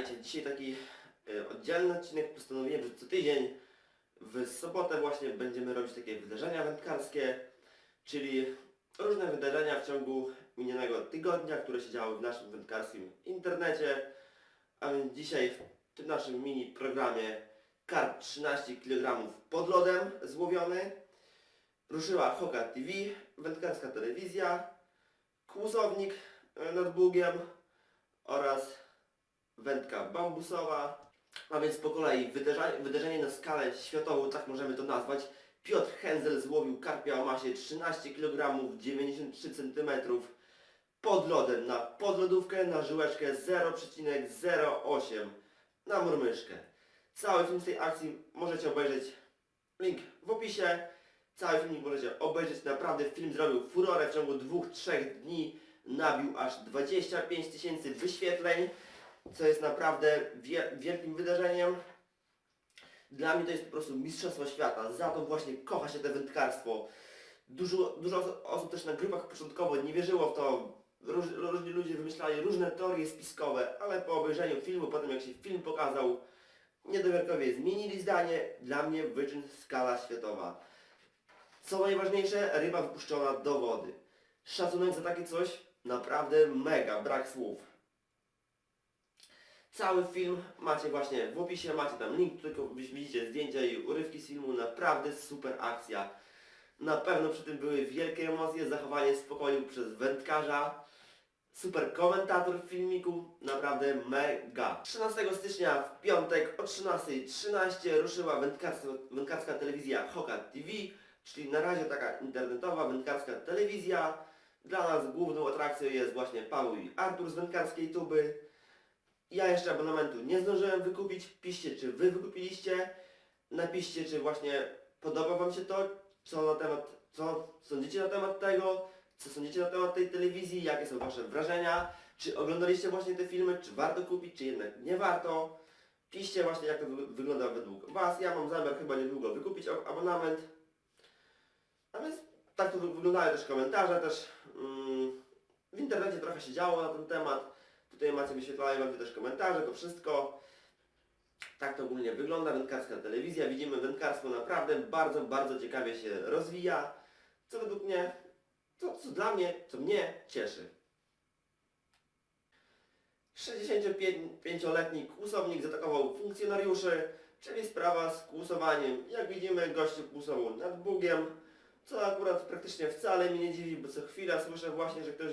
witajcie. Dzisiaj taki e, oddzielny odcinek. Postanowiłem, że co tydzień w sobotę właśnie będziemy robić takie wydarzenia wędkarskie, czyli różne wydarzenia w ciągu minionego tygodnia, które się działy w naszym wędkarskim internecie. A więc dzisiaj w tym naszym mini programie karp 13 kg pod lodem złowiony. Ruszyła Hoka TV, wędkarska telewizja, kłusownik e, nad Bugiem oraz wędka bambusowa. A więc po kolei wydarzenie, wydarzenie na skalę światową, tak możemy to nazwać. Piotr Henzel złowił karpia o masie 13 kg 93 cm pod lodem na podlodówkę na żyłeczkę 0,08 na murmyszkę. Cały film z tej akcji możecie obejrzeć, link w opisie. Cały filmik możecie obejrzeć, naprawdę film zrobił furorę w ciągu 2-3 dni. Nabił aż 25 tysięcy wyświetleń, co jest naprawdę wie, wielkim wydarzeniem. Dla mnie to jest po prostu mistrzostwo świata, za to właśnie kocha się te wędkarstwo. Dużo, dużo osób też na grupach początkowo nie wierzyło w to. Róż, różni ludzie wymyślali różne teorie spiskowe, ale po obejrzeniu filmu, potem jak się film pokazał, niedowiarkowie zmienili zdanie. Dla mnie wyczyn skala światowa. Co najważniejsze, ryba wypuszczona do wody. Szacunek za takie coś, naprawdę mega, brak słów. Cały film macie właśnie w opisie, macie tam link, tylko widzicie zdjęcia i urywki z filmu, naprawdę super akcja. Na pewno przy tym były wielkie emocje, zachowanie spokoju przez wędkarza. Super komentator w filmiku, naprawdę mega. 13 stycznia w piątek o 13.13 ruszyła wędkarska, wędkarska telewizja Hoka TV, czyli na razie taka internetowa wędkarska telewizja. Dla nas główną atrakcją jest właśnie Paweł i Artur z wędkarskiej tuby. Ja jeszcze abonamentu nie zdążyłem wykupić. Piszcie, czy wy wykupiliście. Napiszcie, czy właśnie podoba wam się to, co na temat, co sądzicie na temat tego, co sądzicie na temat tej telewizji, jakie są wasze wrażenia, czy oglądaliście właśnie te filmy, czy warto kupić, czy jednak nie warto. Piszcie właśnie, jak to wy- wygląda według was. Ja mam zamiar chyba niedługo wykupić ab- abonament. A więc tak to wy- wyglądają też komentarze, też mm, w internecie trochę się działo na ten temat. Tutaj macie, wyświetlają wam się też komentarze, to wszystko. Tak to ogólnie wygląda, wędkarska telewizja. Widzimy, wędkarstwo naprawdę bardzo, bardzo ciekawie się rozwija. Co według mnie, to co dla mnie, co mnie cieszy. 65-letni kłusownik zaatakował funkcjonariuszy, czyli sprawa z kłusowaniem. Jak widzimy, gościu kłusował nad Bugiem, co akurat praktycznie wcale mnie nie dziwi, bo co chwila słyszę właśnie, że ktoś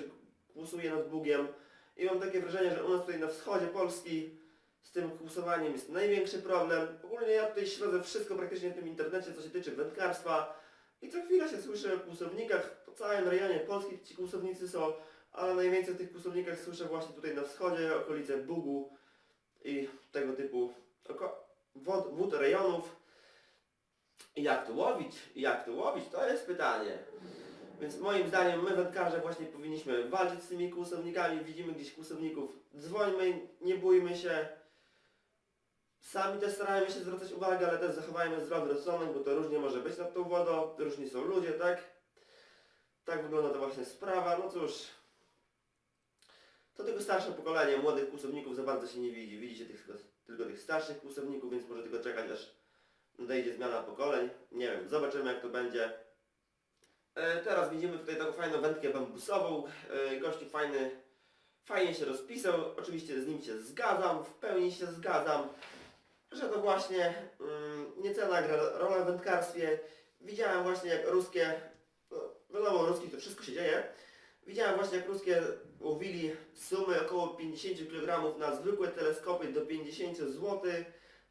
kłusuje nad Bugiem. I mam takie wrażenie, że u nas tutaj na wschodzie Polski z tym kłusowaniem jest największy problem. Ogólnie ja tutaj śledzę wszystko praktycznie w tym internecie, co się tyczy wędkarstwa. I co chwila się słyszę o kłusownikach, po całym rejonie Polski ci kłusownicy są, ale najwięcej o tych kłusownikach słyszę właśnie tutaj na wschodzie, okolice Bugu i tego typu oko- wód rejonów. I jak to łowić? I jak to łowić? To jest pytanie. Więc moim zdaniem my wędkarze właśnie powinniśmy walczyć z tymi kłusownikami. Widzimy gdzieś kłusowników, dzwońmy, nie bójmy się. Sami też starajmy się zwracać uwagę, ale też zachowajmy zdrowy rozsądek, bo to różnie może być nad tą wodą, różni są ludzie, tak? Tak wygląda to właśnie sprawa. No cóż, to tylko starsze pokolenie młodych kłusowników za bardzo się nie widzi. Widzicie tylko tych starszych kłusowników, więc może tylko czekać aż nadejdzie zmiana pokoleń. Nie wiem, zobaczymy jak to będzie. E, teraz widzimy tutaj taką fajną wędkę bambusową. E, gościu fajny, fajnie się rozpisał. Oczywiście z nim się zgadzam, w pełni się zgadzam, że to właśnie mm, niecena gra rolę w wędkarstwie. Widziałem właśnie jak ruskie, no, wiadomo, ruskich to wszystko się dzieje. Widziałem właśnie jak ruskie łowili sumy około 50 kg na zwykłe teleskopy do 50 zł.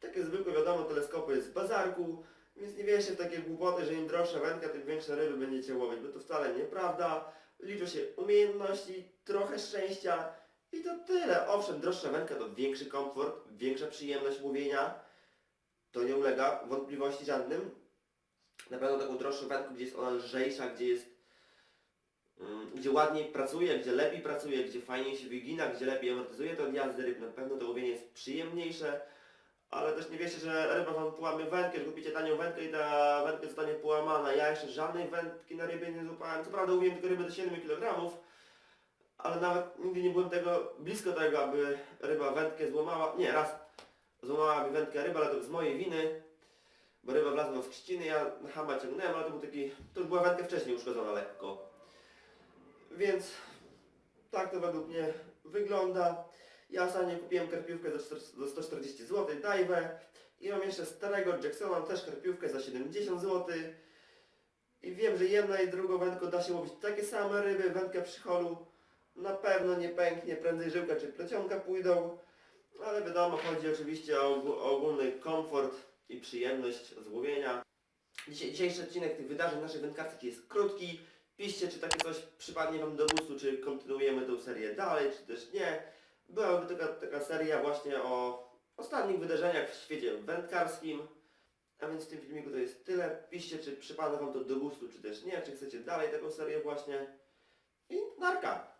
Takie zwykłe wiadomo teleskopy z bazarku. Więc nie wierzcie w takie głupoty, że im droższa wędka, tym większe ryby będziecie łowić, bo to wcale nieprawda. Liczą się umiejętności, trochę szczęścia i to tyle. Owszem, droższa wędka to większy komfort, większa przyjemność łowienia. To nie ulega wątpliwości żadnym. Na pewno taką droższą wędką, gdzie jest ona lżejsza, gdzie jest mm, gdzie ładniej pracuje, gdzie lepiej pracuje, gdzie fajniej się wygina, gdzie lepiej amortyzuje to jazdy ryb. Na pewno to łowienie jest przyjemniejsze, ale też nie wiecie, że ryba wam połamie wędkę, że kupicie tanią wędkę i ta wędka zostanie połamana. Ja jeszcze żadnej wędki na rybie nie złapałem. Co prawda łowiłem tylko ryby do 7 kg, ale nawet nigdy nie byłem tego blisko tego, aby ryba wędkę złamała. Nie, raz złamała mi wędkę ryba, ale to z mojej winy, bo ryba wlazła w trzciny, ja na hama ciągnąłem, ale to był taki, to była wędka wcześniej uszkodzona lekko. Więc tak to według mnie wygląda. Ja ostatnio kupiłem karpiówkę za 4 za 140 zł, dajwę. I mam jeszcze starego Jacksona, też karpiówkę za 70 zł. I wiem, że jedna i drugą wędką da się łowić takie same ryby, wędkę przy holu na pewno nie pęknie, prędzej żyłka czy plecionka pójdą. Ale wiadomo, chodzi oczywiście o, ogó- o ogólny komfort i przyjemność z łowienia. Dzisiaj, dzisiejszy odcinek tych wydarzeń naszej wędkarskiej jest krótki. Piszcie, czy takie coś przypadnie Wam do gustu, czy kontynuujemy tę serię dalej, czy też nie. Byłaby taka, taka seria właśnie o ostatnich wydarzeniach w świecie wędkarskim. A więc w tym filmiku to jest tyle. Piszcie, czy przypadnie Wam to do gustu, czy też nie, czy chcecie dalej taką serię właśnie. I narka!